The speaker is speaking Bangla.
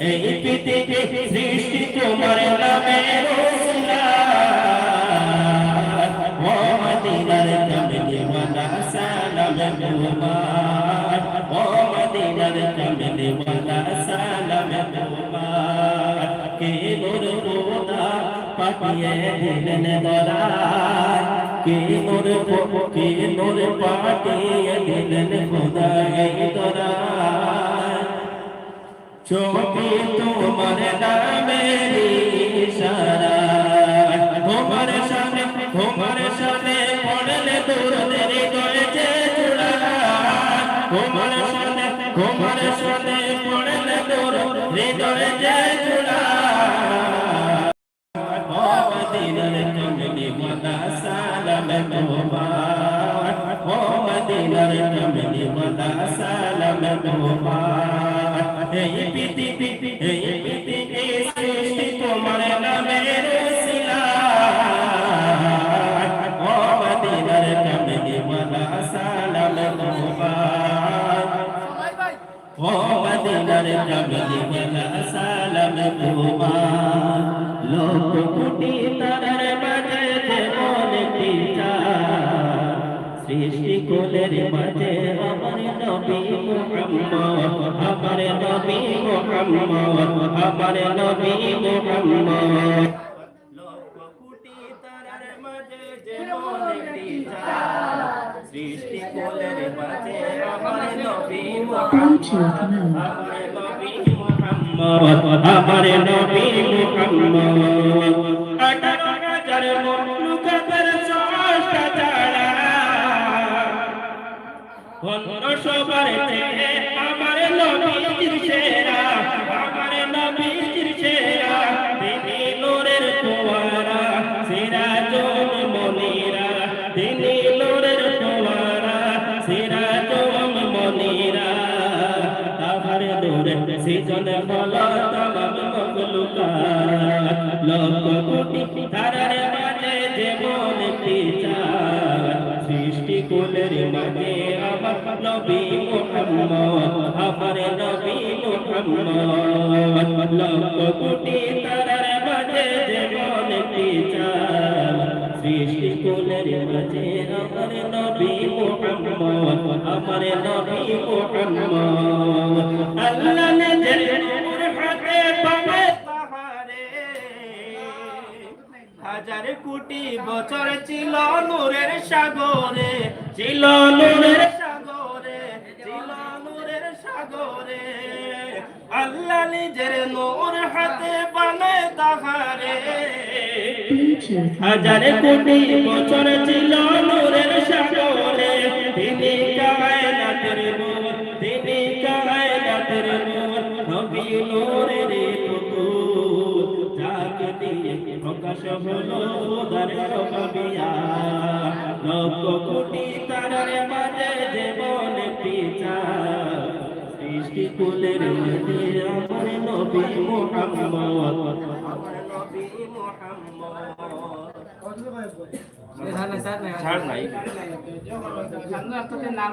এই পৃথিবী সৃষ্টি তোমার নামে ও মদিনার কমলি ওয়ালা সালাম তোমার ও মদিনার কমলি ওয়ালা সালাম তোমার কে মোর খোদা পাঠিয়ে দিলেন দরার কে মোর কে মোর পাঠিয়ে দিলেন খোদা এই দরার চোখে তোমার নামের ইশারা তোমার সামনে তোমার সামনে পড়লে দূরে হৃদয়ে যে জোড়া তোমার সামনে তোমার সামনে পড়লে দূরে হৃদয়ে যে ও মদিনার কমলি ওয়ালা সালাম তোমার মদিনার কমলি ওয়ালা সালাম তোমার এই পৃথিবী এই পৃথিবী সৃষ্টি তোমার নামের শিলা। ও মদিনার কমলি ওয়ালা সালাম তোমার ও মদিনার কমলি সালাম তোমার লোক কোটি তারার মাঝে যেমন সৃষ্টি কোলের মাঝে নবী মুহাম্মদ আমার নবী মুহাম্মদ আমার নবী মুহাম্মদ সৃষ্টি কোলের মাঝে. আমার নবী মুহাম্মদ, আমার নবী মুহাম্মদ অন্য সবার চেয়ে আমার নবীর সেরা আমার নবীর সেরা তিনি নূরের ফোয়ারা, সেরা জন মনিরা, তিনি নূরের ফোয়ারা, সেরা জন মনিরা। তাহার নূরে সৃজন ফল তামাম মখলুকাত। লক্ষ কোটি তারার মাঝে যেমন পিতা সৃষ্টি কুলের মাঝে আমার নবী মুহাম্মদ, আমার নবী মুহাম্মদ। লক্ষ কোটি তারার মাঝে যেমন পিতা সৃষ্টি কুলের মাঝে আমার নবী মুহাম্মদ, আমার নবী মুহাম্মদ। আল্লাহ হাজার কোটি বছর ছিল নূরের সাগরে। ছিল নূরের সাগরে। ছিল নূরের সাগরে। আল্লাহ নিজের নূর হাতে বানে তাহারে। হাজার কোটি বছর ছিল নূরের সাগরে। তিনি কায়নাতের নূর তিনি কায়নাতের নূর। যাকে প্রকাশ হলো খোদার রবিয়া লক্ষ কোটি তারার মাঝে জীবন পিতা সৃষ্টি কুলের মাঝে আমার নবী মুহাম্মদ। আমার নবী মুহাম্মদ ছাড় নাই নাম